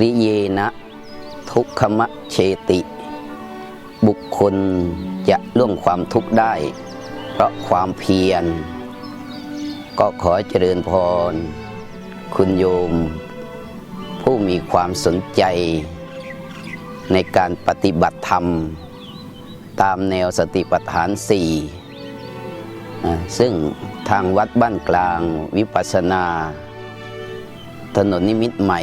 ริเยนะทุกขมะเชติ บุคคลจะล่วงความทุกข์ได้ เพราะความเพียร ก็ขอเจริญพร คุณโยม ผู้มีความสนใจ ในการปฏิบัติธรรม ตามแนวสติปัฏฐานสี่ซึ่งทางวัดบ้านกลางวิปัสนา ถนนนิมิตใหม่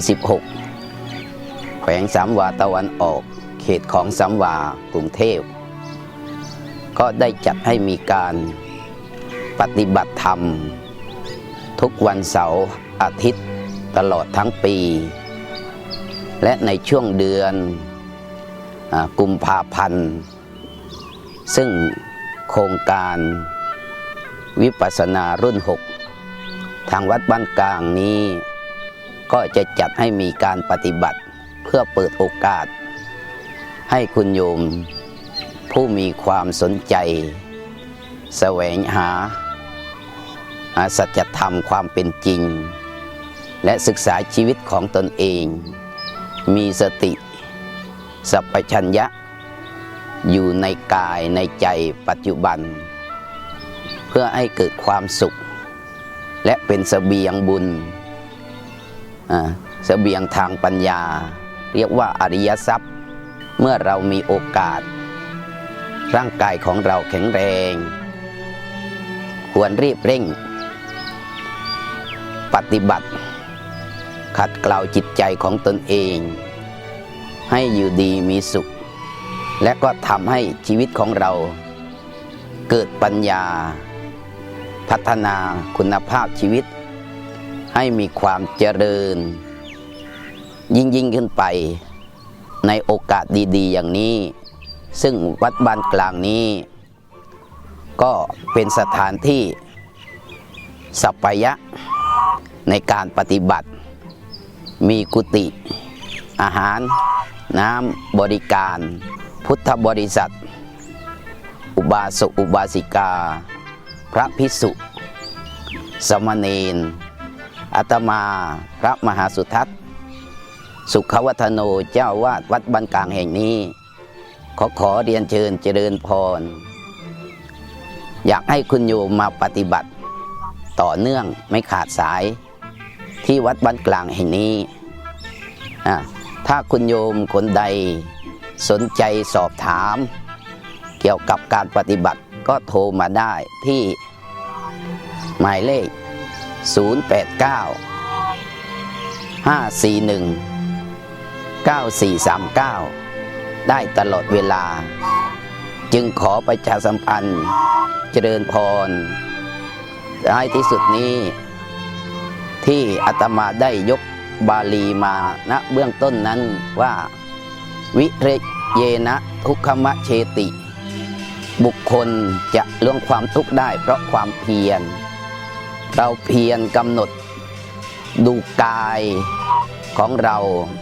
36 แขวงสามวาตะวันออก เขตของสามวากรุงเทพ ก็ได้จัดให้มีการปฏิบัติธรรม ทุกวันเสาร์อาทิตย์ตลอดทั้งปี และในช่วงเดือนอกุมภาพันธ์ ซึ่งโครงการวิปัสสนารุ่น 6 ทางวัดบ้านกลางนี้ ก็จะจัดให้มีการปฏิบัติเพื่อเปิดโอกาส ให้คุณโยมผู้มีความสนใจ แสวงหาสัจธรรมความเป็นจริง และศึกษาชีวิตของตนเอง มีสติสัพพัญญะ อยู่ในกายในใจปัจจุบัน เพื่อให้เกิดความสุข และเป็นเสบียงบุญอ่าเสบียงทางปัญญา เรียกว่าอริยทรัพย์ เมื่อเรามีโอกาส ร่างกายของเราแข็งแรง ควรรีบเร่ง ปฏิบัติ ขัดเกลาจิตใจของตนเอง ให้อยู่ดีมีสุข และก็ทำให้ชีวิตของเรา เกิดปัญญา พัฒนาคุณภาพชีวิต ให้มีความเจริญ ยิ่งยิ่งขึ้นไปในโอกาสดีๆ อย่างนี้ ซึ่งวัดบ้านกลางนี้ ก็เป็นสถานที่สัปยะในการปฏิบัติ มีกุฏิอาหาร น้ำบริการ พุทธบริษัท อุบาสกอุบาสิกา พระพิสุสมณเณรอาตมาพระมหาสุทัศน์ สุขวัฒโนเจ้าวาดวัดบ้านกลางแห่งนี้ ขอขอเรียนเชิญเจริญพร อยากให้คุณโยมมาปฏิบัติ ต่อเนื่องไม่ขาดสาย ที่วัดบ้านกลางแห่งนี้ ถ้าคุณโยมคนใดสนใจสอบถาม เกี่ยวกับการปฏิบัติก็โทรมาได้ที่หมายเลข 089 541 9439 ได้ตลอดเวลา จึงขอประชาสัมพันธ์เจริญพรท้ายที่สุดนี้ ที่อาตมาได้ยกบาลีมาณเบื้องต้นนั้นว่า วิเรเยนะทุกขมะเชติ บุคคลจะล่วงความทุกข์ได้เพราะความเพียร เราเพียรกำหนด ดูกายของเรา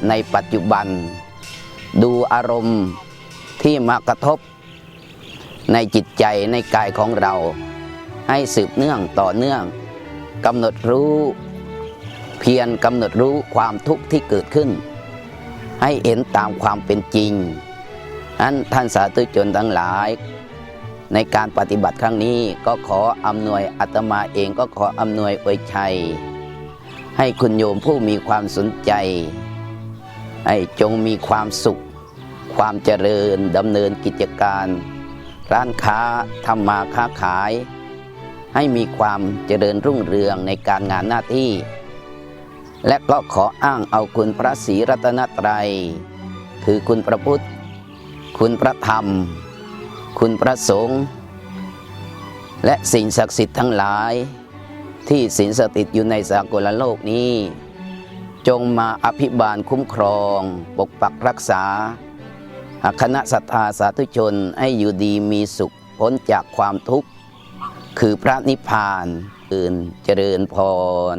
ในปัจจุบัน ดูอารมณ์ที่มากระทบ ในจิตใจในกายของเรา ให้สืบเนื่องต่อเนื่องกำหนดรู้ เพียรกำหนดรู้ความทุกข์ที่เกิดขึ้น ให้เห็นตามความเป็นจริงอันท่านสาธุชนทั้งหลาย ในการปฏิบัติครั้งนี้ก็ขออำนวยอาตมาเองก็ขออำนวยอวยชัย ให้คุณโยมผู้มีความสนใจ ให้จงมีความสุข ความเจริญดำเนินกิจการ ร้านค้าทำมาค้าขาย ให้มีความเจริญรุ่งเรืองในการงานหน้าที่ และก็ขออ้างเอาคุณพระศรีรัตนตรัย คือคุณพระพุทธ คุณพระธรรม คุณพระสงฆ์และสิ่งศักดิ์สิทธิ์ทั้งหลาย ที่สิงสถิตอยู่ในสากลโลกนี้ จงมาอภิบาลคุ้มครอง ปกปักรักษาคณะศรัทธาสาธุชนให้อยู่ดีมีสุขพ้นจากความทุกข์ คือพระนิพพานอื่นเจริญพร